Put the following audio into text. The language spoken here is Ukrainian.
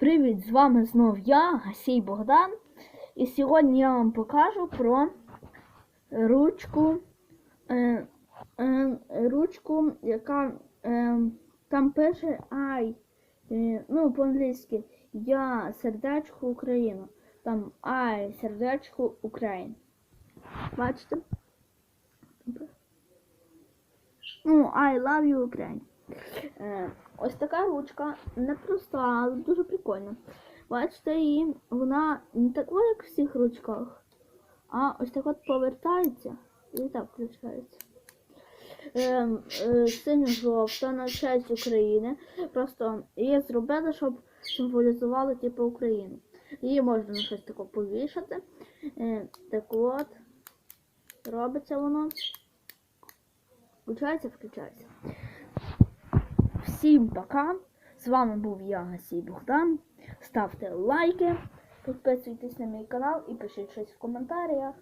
Привіт! З вами знов я, Гасій Богдан. І сьогодні я вам покажу про ручку, е, е, ручку, яка е, там пише I, е, ну по-англійськи Я сердечко Україна. Там I сердечко Україна. Бачите? Ну, I love you Ukraine. Е, ось така ручка непроста, але дуже прикольна. Бачите, її вона не така, як в всіх ручках, а ось так от повертається і так включається. Е, е, Синьо-жовта на честь України. Просто її зробили, щоб символізували типу Україну. Її можна на щось таке повішати. Е, так от, робиться воно. Включається, включається. Всім пока! З вами був я, Гасій Богдан. Ставте лайки, підписуйтесь на мій канал і пишіть щось в коментарях.